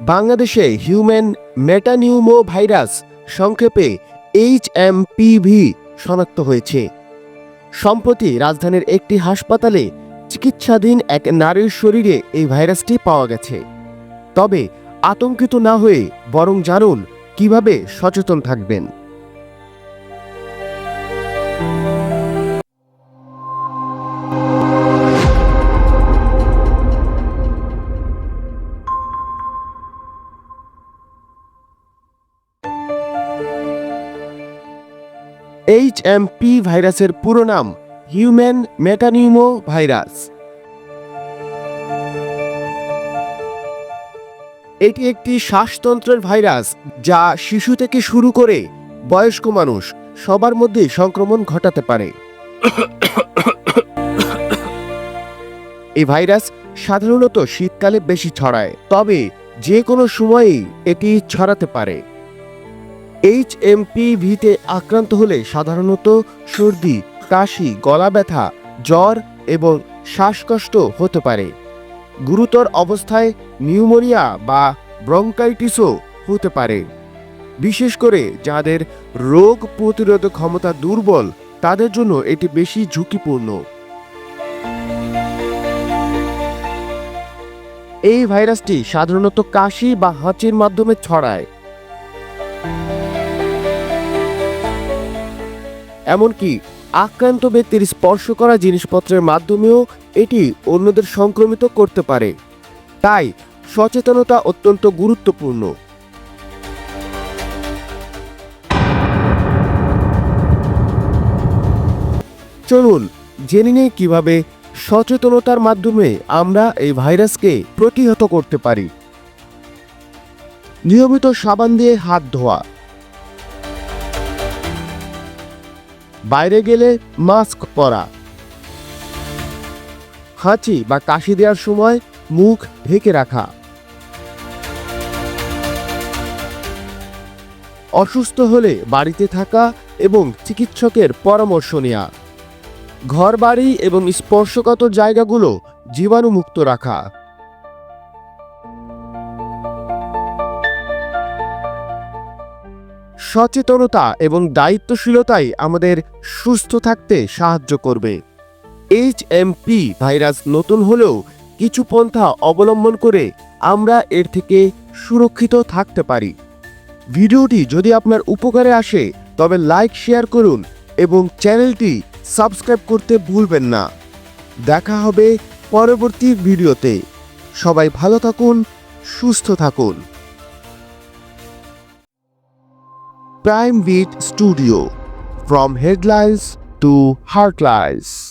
বাংলাদেশে human metapneumovirus সংক্ষেপে H M PV শনাক্ত হয়েছে। সম্প্রতি রাজধানীর একটি হাসপাতালে চিকিৎসাধীন এক নারীর শরীরে এই ভাইরাসটি পাওয়া গেছে। তবে আতঙ্কিত না হয়ে বরং জানুন কীভাবে সচেতন থাকবেন। এইচ এম পি ভাইরাসের পুরো নাম হিউম্যান মেটানিউমো ভাইরাস এটি একটি শ্বাসতন্ত্রের ভাইরাস যা শিশু থেকে শুরু করে বয়স্ক মানুষ সবার মধ্যে সংক্রমণ ঘটাতে পারে। এই ভাইরাস সাধারণত শীতকালে বেশি ছড়ায়, তবে যে কোনো সময়ই এটি ছড়াতে পারে। এইচ এম ভিতে আক্রান্ত হলে সাধারণত সর্দি, কাশি, গলা ব্যথা, জ্বর এবং শ্বাসকষ্ট হতে পারে। গুরুতর অবস্থায় নিউমোনিয়া বা ব্রঙ্কাইটিসও হতে পারে। বিশেষ করে যাদের রোগ প্রতিরোধক ক্ষমতা দুর্বল, তাদের জন্য এটি বেশি ঝুঁকিপূর্ণ। এই ভাইরাসটি সাধারণত কাশি বা হাঁচির মাধ্যমে ছড়ায়। এমনকি আক্রান্ত ব্যক্তির স্পর্শ করা জিনিসপত্রের মাধ্যমেও এটি অন্যদের সংক্রমিত করতে পারে। তাই সচেতনতা অত্যন্ত গুরুত্বপূর্ণ। চলুন জেনে নিই কীভাবে সচেতনতার মাধ্যমে আমরা এই ভাইরাসকে প্রতিহত করতে পারি। নিয়মিত সাবান দিয়ে হাত ধোয়া বাইরে গেলে মাস্ক পরা। হাঁচি বা কাশি দেওয়ার সময় মুখ ঢেকে রাখা। অসুস্থ হলে বাড়িতে থাকা এবং চিকিৎসকের পরামর্শ নেওয়া ঘর বাড়ি এবং স্পর্শগত জায়গাগুলো জীবাণুমুক্ত রাখা। সচেতনতা এবং দায়িত্বশীলতাই আমাদের সুস্থ থাকতে সাহায্য করবে। এইচ এম পি ভাইরাস নতুন হলেও কিছু পন্থা অবলম্বন করে আমরা এর থেকে সুরক্ষিত থাকতে পারি। ভিডিওটি যদি আপনার উপকারে আসে, তবে লাইক, শেয়ার করুন এবং চ্যানেলটি সাবস্ক্রাইব করতে ভুলবেন না। দেখা হবে পরবর্তী ভিডিওতে। সবাই ভালো থাকুন, সুস্থ থাকুন। Prime Beat Studio From Headlines to Heartlines